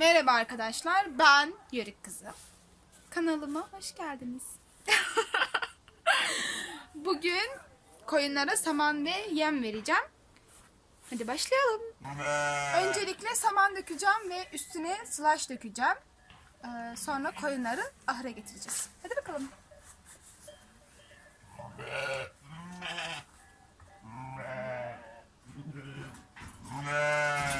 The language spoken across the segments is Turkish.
Merhaba arkadaşlar, ben Yörük Kızı. Kanalıma hoş geldiniz. Bugün koyunlara saman ve yem vereceğim. Hadi başlayalım. Öncelikle saman dökeceğim ve üstüne slash dökeceğim. Ee, sonra koyunları ahıra getireceğiz. Hadi bakalım.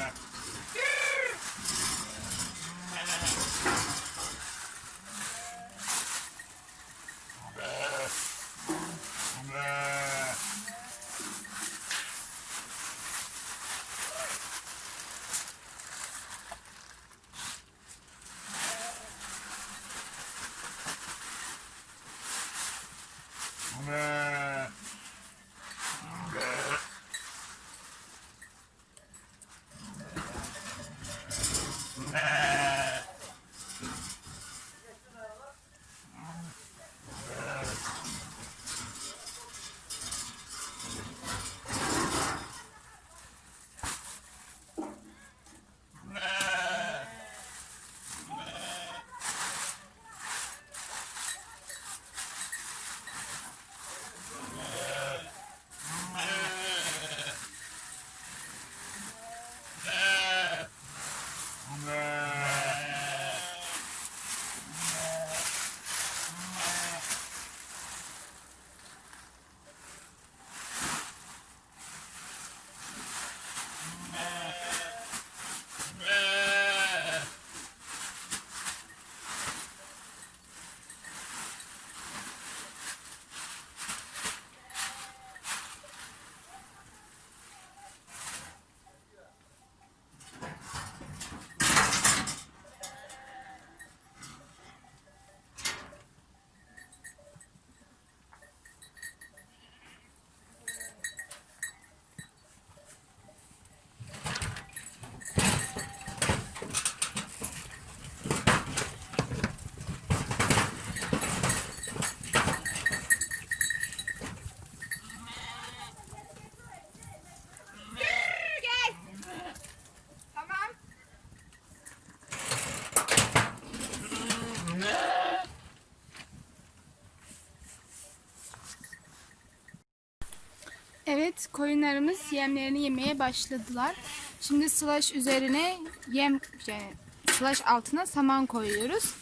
Evet, koyunlarımız yemlerini yemeye başladılar. Şimdi slash üzerine yem, yani slash altına saman koyuyoruz.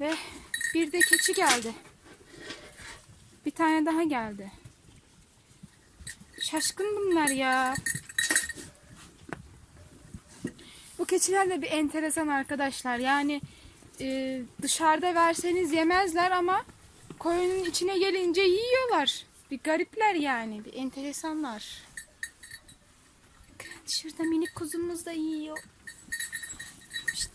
Ve bir de keçi geldi. Bir tane daha geldi. Şaşkın bunlar ya. Bu keçiler de bir enteresan arkadaşlar. Yani e, dışarıda verseniz yemezler ama koyunun içine gelince yiyorlar. Bir garipler yani. Bir enteresanlar. Şurada minik kuzumuz da yiyor. Şşt.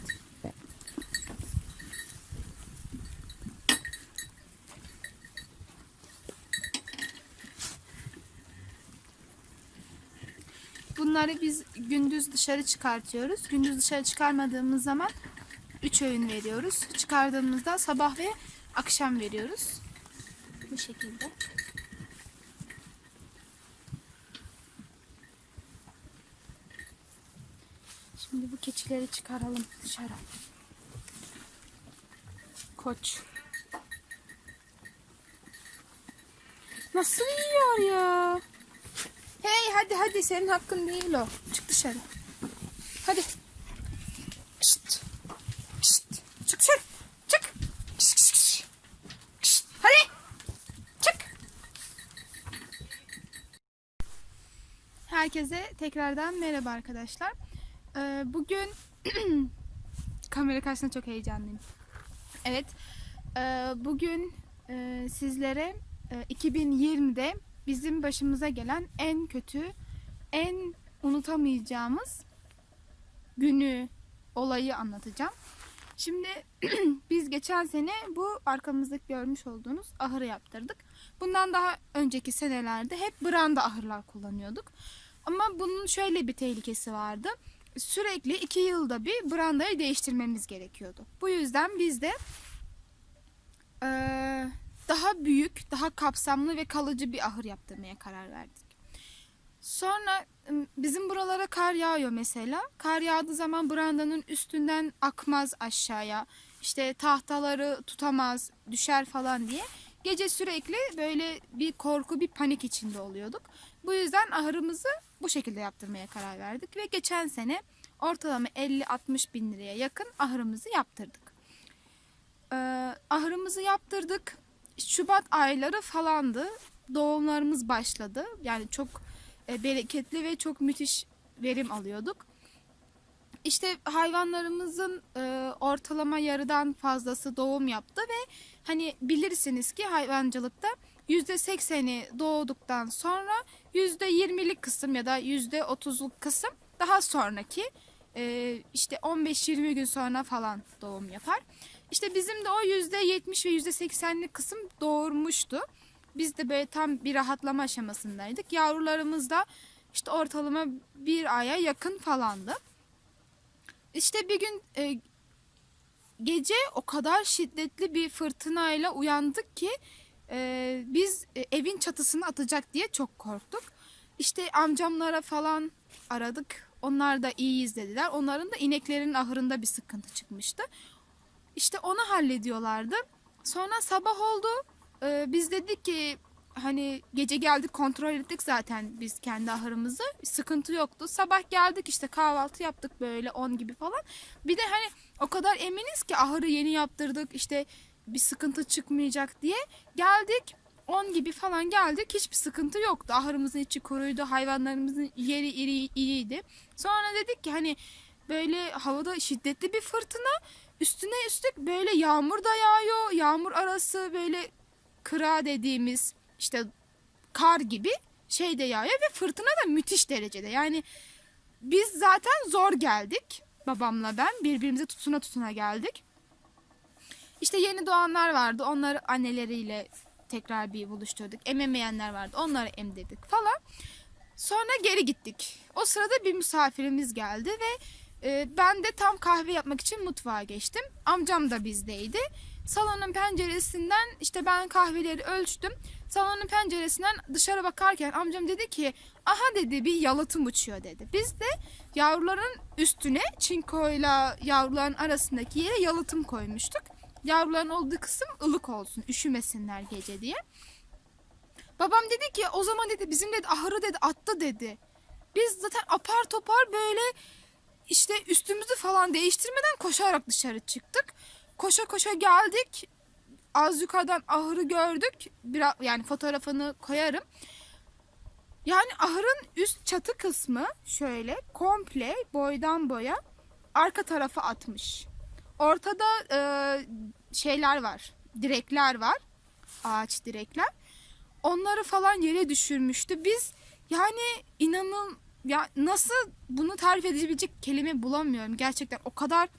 Bunları biz gündüz dışarı çıkartıyoruz. Gündüz dışarı çıkarmadığımız zaman 3 öğün veriyoruz. Çıkardığımızda sabah ve akşam veriyoruz. Bu şekilde. Şimdi bu keçileri çıkaralım dışarı. Koç. Nasıl yiyor ya? Hey hadi hadi senin hakkın değil o. Çık dışarı. Hadi. Şşt. Şşt. Çık dışarı. Çık. Şşt, şşt, şşt. Şşt. Hadi. Çık. Herkese tekrardan merhaba arkadaşlar. Ee, bugün kamera karşısında çok heyecanlıyım. Evet. Ee, bugün e, sizlere e, 2020'de bizim başımıza gelen en kötü, en unutamayacağımız günü, olayı anlatacağım. Şimdi biz geçen sene bu arkamızdaki görmüş olduğunuz ahırı yaptırdık. Bundan daha önceki senelerde hep branda ahırlar kullanıyorduk. Ama bunun şöyle bir tehlikesi vardı. Sürekli iki yılda bir brandayı değiştirmemiz gerekiyordu. Bu yüzden biz de eee, daha büyük, daha kapsamlı ve kalıcı bir ahır yaptırmaya karar verdik. Sonra bizim buralara kar yağıyor mesela. Kar yağdığı zaman brandanın üstünden akmaz aşağıya. İşte tahtaları tutamaz, düşer falan diye. Gece sürekli böyle bir korku, bir panik içinde oluyorduk. Bu yüzden ahırımızı bu şekilde yaptırmaya karar verdik. Ve geçen sene ortalama 50-60 bin liraya yakın ahırımızı yaptırdık. Ee, ahırımızı yaptırdık. Şubat ayları falandı. Doğumlarımız başladı. Yani çok e, bereketli ve çok müthiş verim alıyorduk. İşte hayvanlarımızın e, ortalama yarıdan fazlası doğum yaptı ve hani bilirsiniz ki hayvancılıkta %80'i doğduktan sonra %20'lik kısım ya da %30'luk kısım daha sonraki e, işte 15-20 gün sonra falan doğum yapar. İşte bizim de o %70 ve %80'lik kısım doğurmuştu. Biz de böyle tam bir rahatlama aşamasındaydık. Yavrularımız da işte ortalama bir aya yakın falandı. İşte bir gün e, gece o kadar şiddetli bir fırtınayla uyandık ki e, biz e, evin çatısını atacak diye çok korktuk. İşte amcamlara falan aradık. Onlar da iyiyiz dediler. Onların da ineklerin ahırında bir sıkıntı çıkmıştı. İşte onu hallediyorlardı. Sonra sabah oldu. Ee, biz dedik ki hani gece geldik kontrol ettik zaten biz kendi ahırımızı. Sıkıntı yoktu. Sabah geldik işte kahvaltı yaptık böyle 10 gibi falan. Bir de hani o kadar eminiz ki ahırı yeni yaptırdık işte bir sıkıntı çıkmayacak diye. Geldik 10 gibi falan geldik hiçbir sıkıntı yoktu. Ahırımızın içi kuruydu hayvanlarımızın yeri iri, iyiydi. Sonra dedik ki hani böyle havada şiddetli bir fırtına üstüne üstlük böyle yağmur da yağıyor. Yağmur arası böyle kıra dediğimiz işte kar gibi şey de yağıyor ve fırtına da müthiş derecede. Yani biz zaten zor geldik babamla ben birbirimize tutuna tutuna geldik. İşte yeni doğanlar vardı. Onları anneleriyle tekrar bir buluşturduk. Ememeyenler vardı. Onları emdirdik falan. Sonra geri gittik. O sırada bir misafirimiz geldi ve e, ben de tam kahve yapmak için mutfağa geçtim. Amcam da bizdeydi. Salonun penceresinden işte ben kahveleri ölçtüm. Salonun penceresinden dışarı bakarken amcam dedi ki aha dedi bir yalıtım uçuyor dedi. Biz de yavruların üstüne çinkoyla yavruların arasındaki yere yalıtım koymuştuk. Yavruların olduğu kısım ılık olsun üşümesinler gece diye. Babam dedi ki o zaman dedi bizim dedi ahırı dedi attı dedi. Biz zaten apar topar böyle işte üstümüzü falan değiştirmeden koşarak dışarı çıktık. Koşa koşa geldik. Az yukarıdan ahırı gördük. Biraz yani fotoğrafını koyarım. Yani ahırın üst çatı kısmı şöyle komple boydan boya arka tarafa atmış. Ortada e, şeyler var. Direkler var. Ağaç direkler. Onları falan yere düşürmüştü. Biz yani inanın ya nasıl bunu tarif edebilecek kelime bulamıyorum. Gerçekten o kadar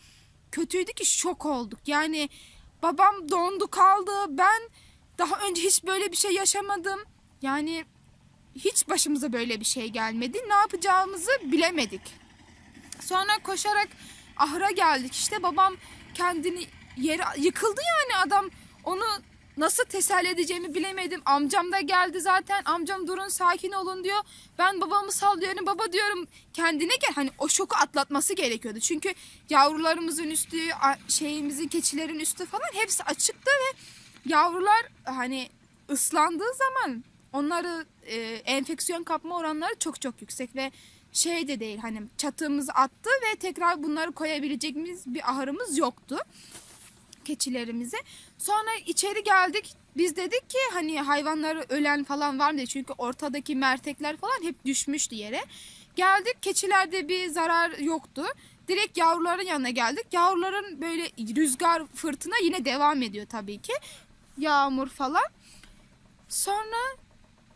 kötüydü ki şok olduk. Yani babam dondu kaldı. Ben daha önce hiç böyle bir şey yaşamadım. Yani hiç başımıza böyle bir şey gelmedi. Ne yapacağımızı bilemedik. Sonra koşarak ahıra geldik. İşte babam kendini yere yıkıldı yani adam onu nasıl teselli edeceğimi bilemedim. Amcam da geldi zaten. Amcam durun sakin olun diyor. Ben babamı sallıyorum. Baba diyorum kendine gel. Hani o şoku atlatması gerekiyordu. Çünkü yavrularımızın üstü, şeyimizin, keçilerin üstü falan hepsi açıktı ve yavrular hani ıslandığı zaman onları e, enfeksiyon kapma oranları çok çok yüksek ve şey de değil hani çatığımız attı ve tekrar bunları koyabileceğimiz bir ahırımız yoktu keçilerimizi. Sonra içeri geldik. Biz dedik ki hani hayvanları ölen falan var diye. Çünkü ortadaki mertekler falan hep düşmüştü yere. Geldik keçilerde bir zarar yoktu. Direkt yavruların yanına geldik. Yavruların böyle rüzgar fırtına yine devam ediyor tabii ki. Yağmur falan. Sonra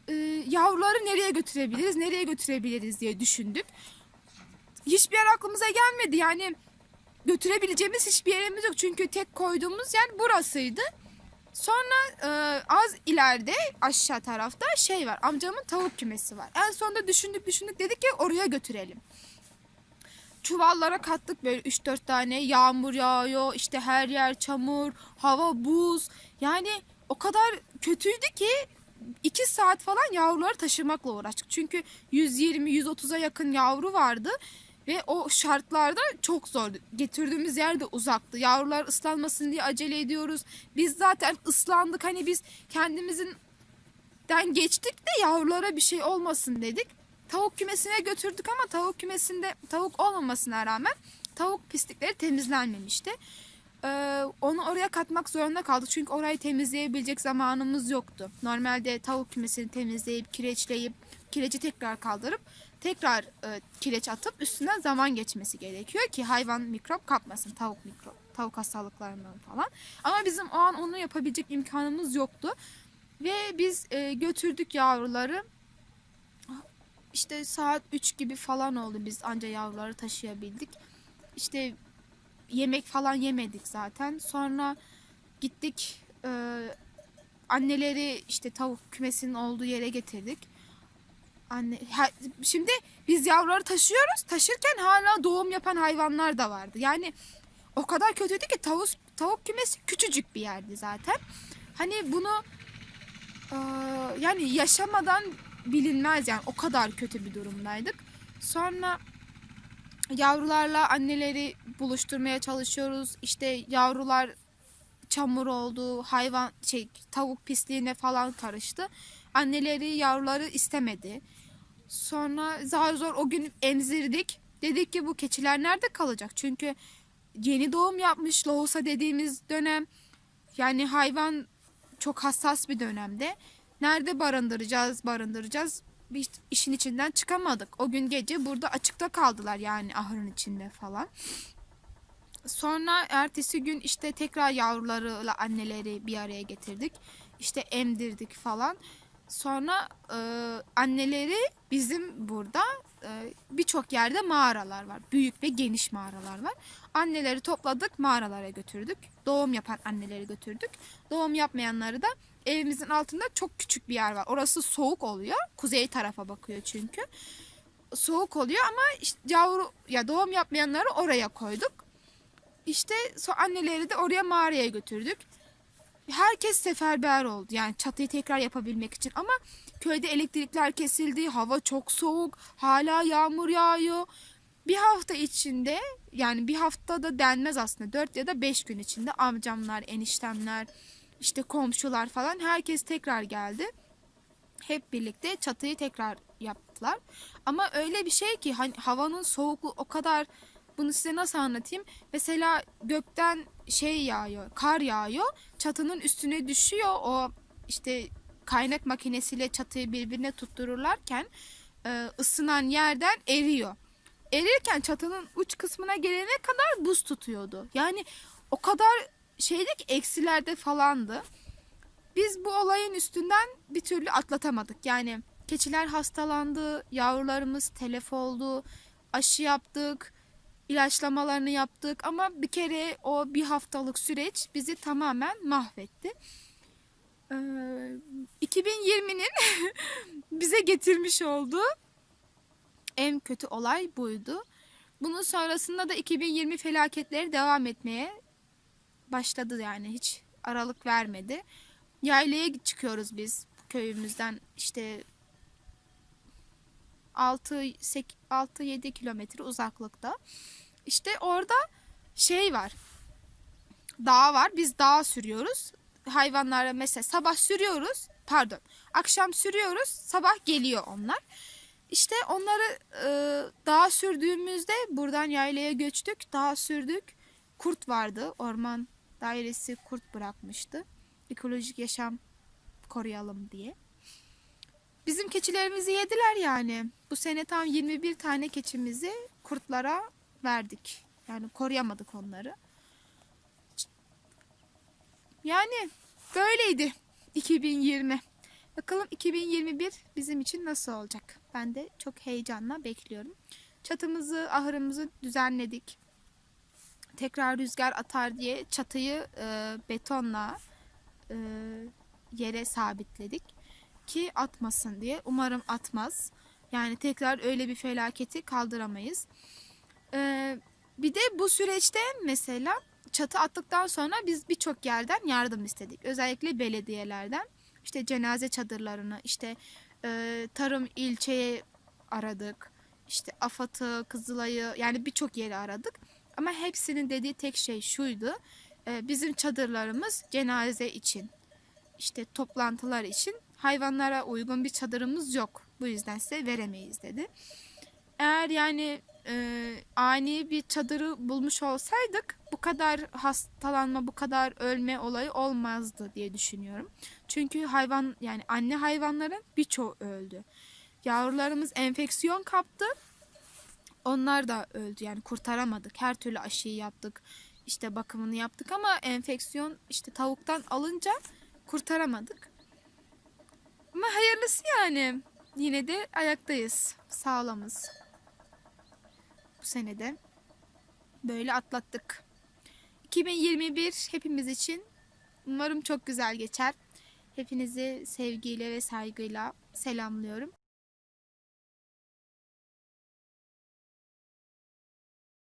e, yavruları nereye götürebiliriz, nereye götürebiliriz diye düşündük. Hiçbir yer aklımıza gelmedi. Yani götürebileceğimiz hiçbir yerimiz yok. Çünkü tek koyduğumuz yer burasıydı. Sonra e, az ileride aşağı tarafta şey var. Amcamın tavuk kümesi var. En sonunda düşündük düşündük dedik ki oraya götürelim. Çuvallara kattık böyle 3-4 tane. Yağmur yağıyor. işte her yer çamur. Hava buz. Yani o kadar kötüydü ki 2 saat falan yavruları taşımakla uğraştık. Çünkü 120-130'a yakın yavru vardı. Ve o şartlarda çok zordu. Getirdiğimiz yer de uzaktı. Yavrular ıslanmasın diye acele ediyoruz. Biz zaten ıslandık. Hani biz kendimizin den geçtik de yavrulara bir şey olmasın dedik. Tavuk kümesine götürdük ama tavuk kümesinde tavuk olmamasına rağmen tavuk pislikleri temizlenmemişti. Ee, onu oraya katmak zorunda kaldık çünkü orayı temizleyebilecek zamanımız yoktu. Normalde tavuk kümesini temizleyip kireçleyip kireci tekrar kaldırıp tekrar e, kireç atıp üstünden zaman geçmesi gerekiyor ki hayvan mikrop kapmasın tavuk mikrop tavuk hastalıklarından falan. Ama bizim o an onu yapabilecek imkanımız yoktu. Ve biz e, götürdük yavruları. İşte saat 3 gibi falan oldu biz anca yavruları taşıyabildik. İşte yemek falan yemedik zaten. Sonra gittik e, anneleri işte tavuk kümesinin olduğu yere getirdik. Anne ha- şimdi biz yavruları taşıyoruz. Taşırken hala doğum yapan hayvanlar da vardı. Yani o kadar kötüydü ki tavuk tavuk kümesi küçücük bir yerdi zaten. Hani bunu ee, yani yaşamadan bilinmez yani o kadar kötü bir durumdaydık. Sonra yavrularla anneleri buluşturmaya çalışıyoruz. İşte yavrular çamur oldu, hayvan şey tavuk pisliğine falan karıştı. Anneleri yavruları istemedi. Sonra zar zor o gün emzirdik. Dedik ki bu keçiler nerede kalacak? Çünkü yeni doğum yapmış lohusa dediğimiz dönem yani hayvan çok hassas bir dönemde. Nerede barındıracağız, barındıracağız? Bir işin içinden çıkamadık. O gün gece burada açıkta kaldılar yani ahırın içinde falan. Sonra ertesi gün işte tekrar yavrularıyla anneleri bir araya getirdik. İşte emdirdik falan. Sonra e, anneleri bizim burada e, birçok yerde mağaralar var. Büyük ve geniş mağaralar var. Anneleri topladık mağaralara götürdük. Doğum yapan anneleri götürdük. Doğum yapmayanları da evimizin altında çok küçük bir yer var. Orası soğuk oluyor. Kuzey tarafa bakıyor çünkü. Soğuk oluyor ama işte yavru ya doğum yapmayanları oraya koyduk. İşte anneleri de oraya mağaraya götürdük. Herkes seferber oldu. Yani çatıyı tekrar yapabilmek için ama köyde elektrikler kesildi. Hava çok soğuk. Hala yağmur yağıyor. Bir hafta içinde yani bir hafta da denmez aslında. 4 ya da 5 gün içinde amcamlar, eniştemler, işte komşular falan herkes tekrar geldi. Hep birlikte çatıyı tekrar yaptılar. Ama öyle bir şey ki hani havanın soğukluğu o kadar bunu size nasıl anlatayım? Mesela gökten şey yağıyor, kar yağıyor. Çatının üstüne düşüyor. O işte kaynak makinesiyle çatıyı birbirine tuttururlarken e, ısınan yerden eriyor. Erirken çatının uç kısmına gelene kadar buz tutuyordu. Yani o kadar şeydik eksilerde falandı. Biz bu olayın üstünden bir türlü atlatamadık. Yani keçiler hastalandı, yavrularımız telef oldu, aşı yaptık, ilaçlamalarını yaptık ama bir kere o bir haftalık süreç bizi tamamen mahvetti. Ee, 2020'nin bize getirmiş olduğu en kötü olay buydu. Bunun sonrasında da 2020 felaketleri devam etmeye başladı yani hiç aralık vermedi. Yaylaya çıkıyoruz biz köyümüzden işte 6-7 kilometre uzaklıkta. İşte orada şey var. Dağ var. Biz dağa sürüyoruz. Hayvanlara mesela sabah sürüyoruz. Pardon. Akşam sürüyoruz. Sabah geliyor onlar. İşte onları e, dağa sürdüğümüzde buradan yaylaya göçtük. Dağa sürdük. Kurt vardı. Orman dairesi kurt bırakmıştı. Ekolojik yaşam koruyalım diye. Bizim keçilerimizi yediler yani. Bu sene tam 21 tane keçimizi kurtlara verdik. Yani koruyamadık onları. Yani böyleydi 2020. Bakalım 2021 bizim için nasıl olacak? Ben de çok heyecanla bekliyorum. Çatımızı, ahırımızı düzenledik. Tekrar rüzgar atar diye çatıyı e, betonla e, yere sabitledik ki atmasın diye. Umarım atmaz. Yani tekrar öyle bir felaketi kaldıramayız. Ee, bir de bu süreçte mesela çatı attıktan sonra biz birçok yerden yardım istedik. Özellikle belediyelerden. işte cenaze çadırlarını, işte e, tarım ilçeye aradık. İşte AFAD'ı, Kızılay'ı yani birçok yeri aradık. Ama hepsinin dediği tek şey şuydu. e, bizim çadırlarımız cenaze için, işte toplantılar için hayvanlara uygun bir çadırımız yok. Bu yüzden size veremeyiz dedi. Eğer yani e, ani bir çadırı bulmuş olsaydık bu kadar hastalanma, bu kadar ölme olayı olmazdı diye düşünüyorum. Çünkü hayvan yani anne hayvanların birçoğu öldü. Yavrularımız enfeksiyon kaptı. Onlar da öldü yani kurtaramadık. Her türlü aşıyı yaptık. işte bakımını yaptık ama enfeksiyon işte tavuktan alınca kurtaramadık. Ama hayırlısı yani. Yine de ayaktayız. Sağlamız. Bu senede böyle atlattık. 2021 hepimiz için umarım çok güzel geçer. Hepinizi sevgiyle ve saygıyla selamlıyorum.